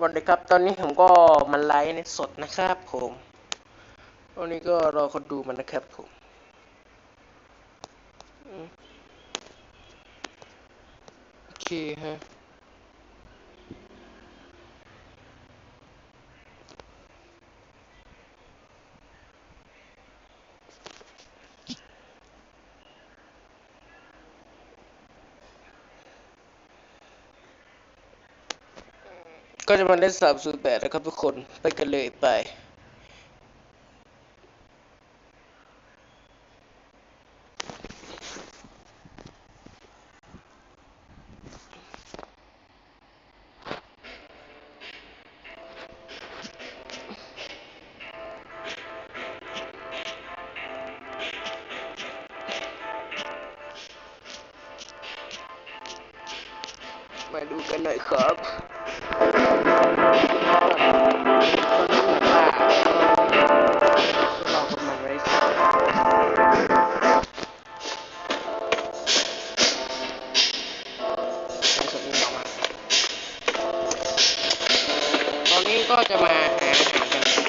วันนี้ครับ ตอนนี้ผมก็มันไลฟ์ในสดนะครับผมวันนี้ก็รอคนดูมันนะครับผมอืมโอเคฮะ ก็จะมาเล่นสามศูนย์แปดนะครับทุกคนไปกันเลยไปมาดูกันหน่อยครับ ก็จะมาหาอาหารกัน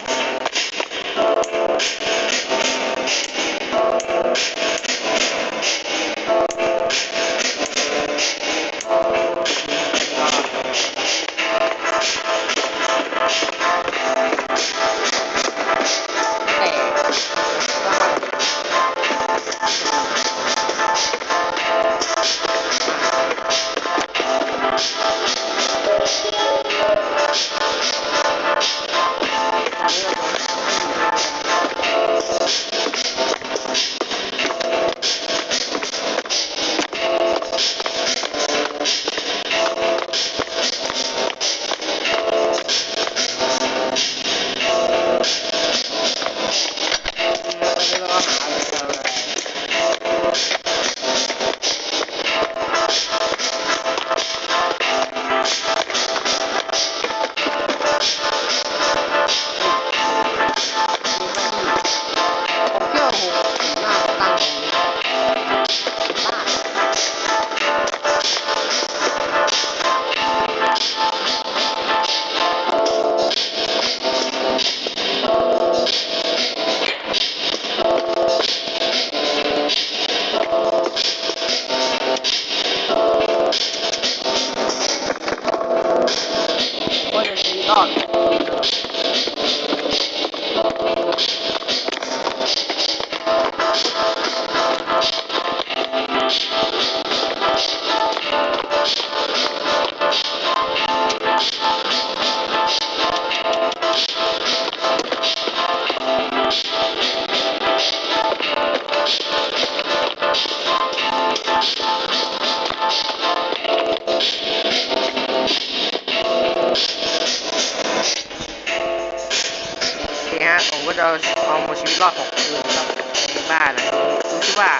ชีวิตรอดของคืนครับในบ้านหลังนี้ดูที่ว่า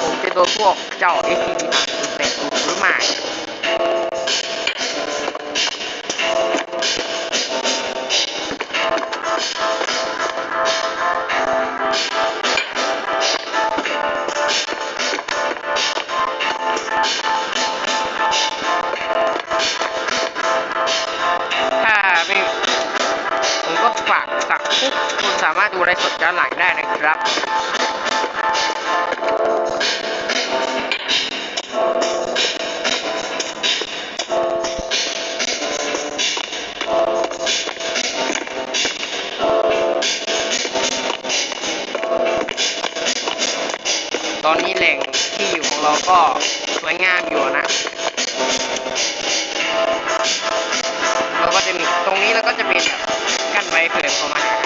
ผมจะโดนพวกเจ้า s c p ทางคุณเป็นหรือไม่ สามารถดูไลฟ์สดย้อนหลังได้นะครับตอนนี้แหล่งที่อยู่ของเราก็สวยงามอยู่นะ เราก็จะมีตรงนี้แล้วก็จะเป็นกั้นไว้เผื่อเขามาหา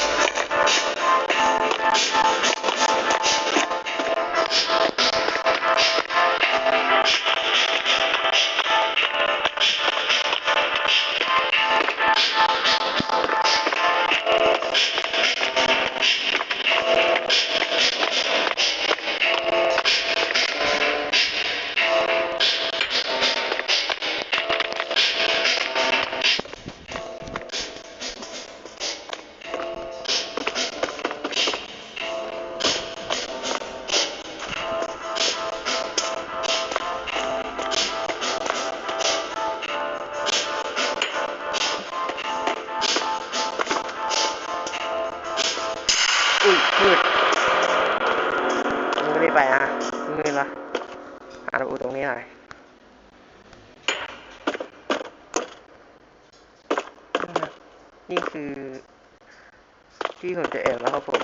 ตรงนี้ละหาประตูตรงนี้หน่อยนี่คือที่ผมจะแอบแล้วครับผม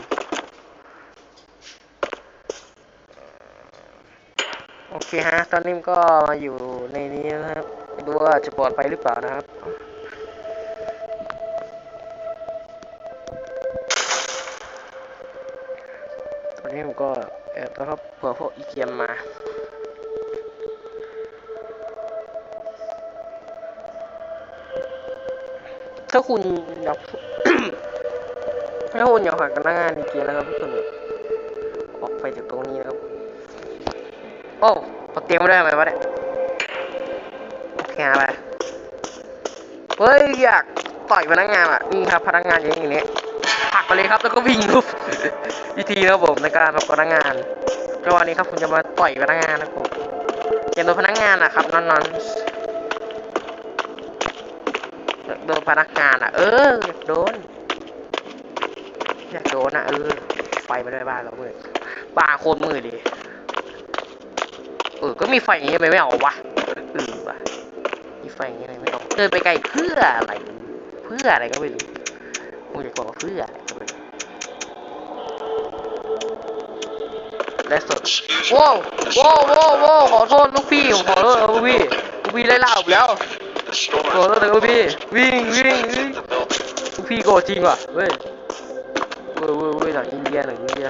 โอเคฮะ ตอนนี้ก็มาอยู่ในนี้นะครับไม่รู้ว่าจะปลอดภัยหรือเปล่านะครับตอนนี้ผมก็ อบแล้วครับเผื่อพวกอีเกียมมาถ้าคุณอยากถ้าคุณอยากหากันหน้างานอีเกียนะครับทุกคนออกไปจากตรงนี้นะครับ โอ้เอาเตรียมมาได้ไหมวะเนี่ยโอเคไปเฮ้ยอยากต่อยพนักงานอะนี่ครับพนักงานอย่างนี้ ผักไปเลยครับ แล้วก็วิ่งลุกวิธีนะครับผมในการรับพนักงานก็วันนี้ครับผมจะมาต่อยพนักงานนะครับผมอย่าโดนพนักงานนะครับนอนนอนโดนพนักงานอะ เอออยากโดนอยากโดนอะเออไฟมาด้วยบ้านเราเว้ยบ้าโคตรมืดดิเออก็มีไฟอย่างนี้ไมไม่เอาวะเออวะมีไฟอย่างนี้ไมไม่เอาเดินไปไกลเพื่ออะไร เพื่ออะไรก็ไม่รู้ กูจะบอกว่าเพื่ออะไรก็ไม่รู้และสดโว้วโว้วโว้วโว้วขอโทษลูกพี่ผมขอโทษลูกพี่ลูกพี่ไล่ล่าผมแล้ว The store ขอโทษนะลูกพี่วิ่งวิ่งวิ่งลูกพี่โกรธจริงว่ะเว้ยเว้ยเว้ยเว้ยหนังอินเดียหนังอินเดีย